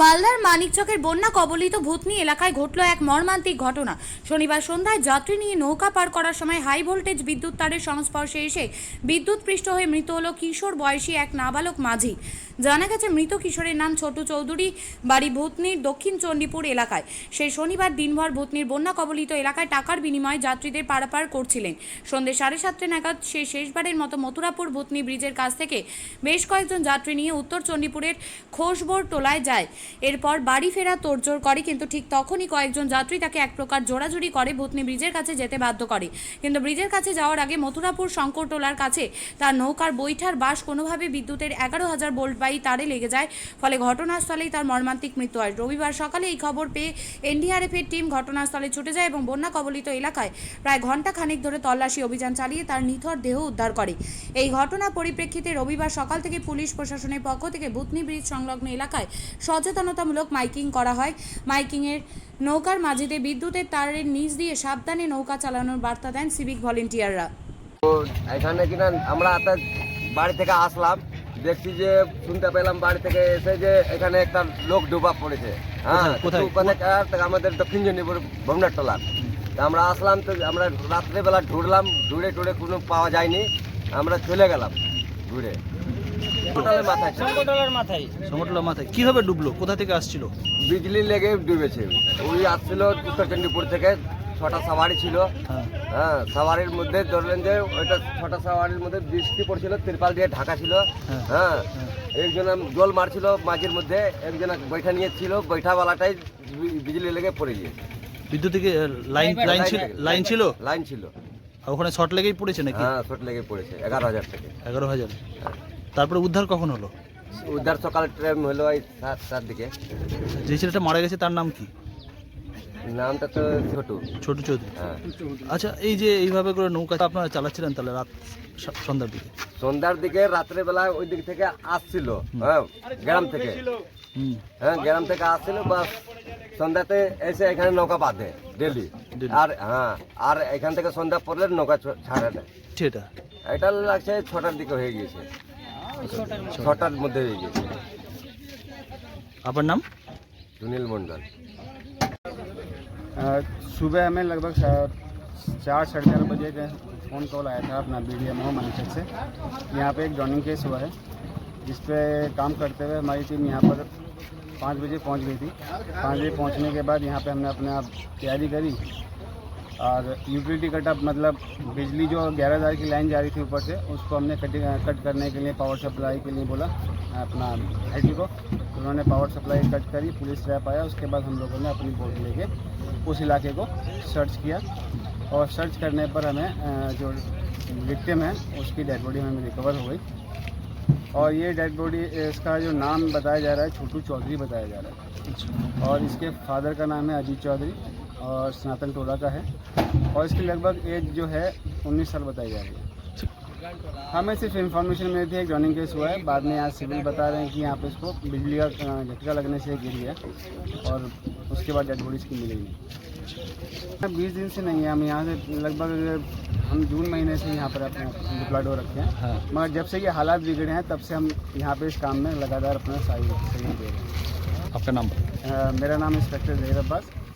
মালদার মানিকচকের বন্যা কবলিত ভূতনি এলাকায় ঘটল এক মর্মান্তিক ঘটনা। শনিবার সন্ধ্যায় যাত্রী নিয়ে নৌকা পার করার সময় হাই ভোল্টেজ বিদ্যুৎ তারের সংস্পর্শে এসে বিদ্যুৎ পৃষ্ঠ হয়ে মৃত হল কিশোর বয়সী এক নাবালক মাঝি। জানা গেছে, মৃত কিশোরের নাম ছোটু চৌধুরী, বাড়ি ভূতনির দক্ষিণ চণ্ডীপুর এলাকায়। সেই শনিবার দিনভর ভূতনির বন্যা কবলিত এলাকায় টাকার বিনিময়ে যাত্রীদের পারাপার করছিলেন। সন্ধ্যে সাড়ে সাতটা নাগাদ সে শেষবারের মতো মথুরাপুর ভূতনি ব্রিজের কাছ থেকে বেশ কয়েকজন যাত্রী নিয়ে উত্তর চণ্ডীপুরের খোসবোর টোলায় যায়। এরপর বাড়ি ফেরা তোড়জোড় করে, কিন্তু ঠিক তখনই কয়েকজন যাত্রী তাকে এক প্রকার জোড়াজুড়ি করে ভূতনি ব্রিজের কাছে যেতে বাধ্য করে। কিন্তু ব্রিজের কাছে যাওয়ার আগে মথুরাপুর শঙ্করটোলার কাছে তার নৌকার বৈঠার বাস কোনোভাবে বিদ্যুতের এগারো হাজার ভোল্টবাহী তারে লেগে যায়। ফলে ঘটনাস্থলেই তার মর্মান্তিক মৃত্যু হয়। রবিবার সকালে এই খবর পেয়ে এনডিআরএফের টিম ঘটনাস্থলে ছুটে যায় এবং বন্যা কবলিত এলাকায় প্রায় ঘণ্টা খানেক ধরে তল্লাশি অভিযান চালিয়ে তার নিথর দেহ উদ্ধার করে। এই ঘটনা পরিপ্রেক্ষিতে রবিবার সকাল থেকে পুলিশ প্রশাসনের পক্ষ থেকে ভূতনি ব্রিজ সংলগ্ন এলাকায় সচেতনতামূলক মাইকিং করা হয়। মাইকিংয়ের নৌকার মাঝিতে বিদ্যুতের তারের নিচ দিয়ে সাবধানে নৌকা চালানোর বার্তা দেন সিভিক ভলেন্টিয়াররা। এখানে কিনা আমরা বাড়ি থেকে আসলাম। দেখছি যে শুনতে পেলাম বাড়ি থেকে এসে যে এখানে একটা লোক ডুবা পড়েছে। হ্যাঁ কোথায়? তো ওখানে কার? থেকে আমাদের দক্ষিণ জনিপুর ভবনার টলার তা আমরা আসলাম তো আমরা রাত্রেবেলা ঢুড়লাম ঢুড়ে টুড়ে কোনো পাওয়া যায়নি। আমরা চলে গেলাম ঘুরে টোটালের মাথায়। মাথায়। সমতলা মাথায়। কীভাবে ডুবলো? কোথা থেকে আসছিল? বিজলি লেগে ডুবেছে। ওই আসছিল উত্তর চণ্ডীপুর থেকে। ছটা সাওয়ারি ছিল। হ্যাঁ। হ্যাঁ সাওয়ারির মধ্যে ধরলেন যে ওইটা ছটা সাওয়ারির মধ্যে বৃষ্টি পড়ছিল তিরপাল দিয়ে ঢাকা ছিল। হ্যাঁ। হ্যাঁ একজন জল মারছিল মাঝের মধ্যে একজন বৈঠা নিয়েছিল বৈঠাওয়ালাটাই বিজলি লেগে পড়ে গিয়েছে। বিদ্যুৎ থেকে লাইন লাইন ছিল লাইন ছিল? লাইন ছিল। ওখানে শর্ট লেগেই পড়েছে নাকি? হ্যাঁ চোট লেগে পড়েছে এগারো হাজার থেকে। এগারো হাজার। তারপরে উদ্ধার কখন হলো? উদ্ধার সকাল ট্রেন হলো এই সাত সাত দিকে। যে ছেলেটা মারা গেছে তার নাম কি? নামটা তো ছোটু। ছোট চৌধুরী। হ্যাঁ। আচ্ছা এই যে এইভাবে করে নৌকা আপনারা চালাচ্ছিলেন তাহলে রাত সন্ধ্যার দিকে? সন্ধ্যার দিকে রাত্রেবেলা ওই দিক থেকে আসছিল হ্যাঁ গ্রাম থেকে। হ্যাঁ গ্রাম থেকে আসছিল বাস সন্ধ্যাতে এসে এখানে নৌকা বাঁধে ডেলি। আর হ্যাঁ আর এখান থেকে সন্ধ্যা পড়লে নৌকা ছাড়ে দেয়। সেটা। এটা লাগছে ছটার দিকে হয়ে গিয়েছে। ছটার মধ্যে। হয়ে গিয়েছে। আপনার নাম? সুনীল মণ্ডল। अ, सुबह हमें लगभग चार साढ़े चार बजे का फ़ोन कॉल आया था अपना बी डी एम ओ मनीषक से। यहाँ पे एक ड्रॉनिंग केस हुआ है जिस पर काम करते हुए हमारी टीम यहाँ पर पाँच बजे पहुँच गई थी। पाँच बजे पहुँचने के बाद यहाँ पे हमने अपने आप तैयारी करी और यूटिलिटी कटअप मतलब बिजली जो ग्यारह हज़ार की लाइन जा रही थी ऊपर से उसको हमने कट कट करने के लिए पावर सप्लाई के लिए बोला अपना आई को। तो उन्होंने पावर सप्लाई कट करी पुलिस रैप आया उसके बाद हम लोगों ने अपनी बोट लेके उस इलाके को सर्च किया। और सर्च करने पर हमें जो विक्टिम है उसकी डेड बॉडी हमें रिकवर हो गई। और ये डेड बॉडी इसका जो नाम बताया जा रहा है छोटू चौधरी बताया जा रहा है। और इसके फादर का नाम है अजीत चौधरी। और सनातन टोला का है। और इसकी लगभग एज जो है उन्नीस साल बताई जा रही है। हमें सिर्फ़ इन्फॉर्मेशन मिली थी एक जॉइनिंग केस हुआ है। बाद में यहाँ सिविल बता रहे हैं कि यहाँ पे इसको बिजली का झटका लगने से गिर गया। और उसके बाद डेड बॉडी इसकी मिली नहीं बीस दिन से नहीं है। हम यहाँ से लगभग हम जून महीने से यहाँ पर अपने डिप्लॉयड हो रखे हैं। हाँ। मगर जब से ये हालात बिगड़े हैं तब से हम यहाँ पे इस काम में लगातार अपना सहयोग दे रहे हैं। आपका नाम? अ, मेरा नाम inspector Zaheer Abbas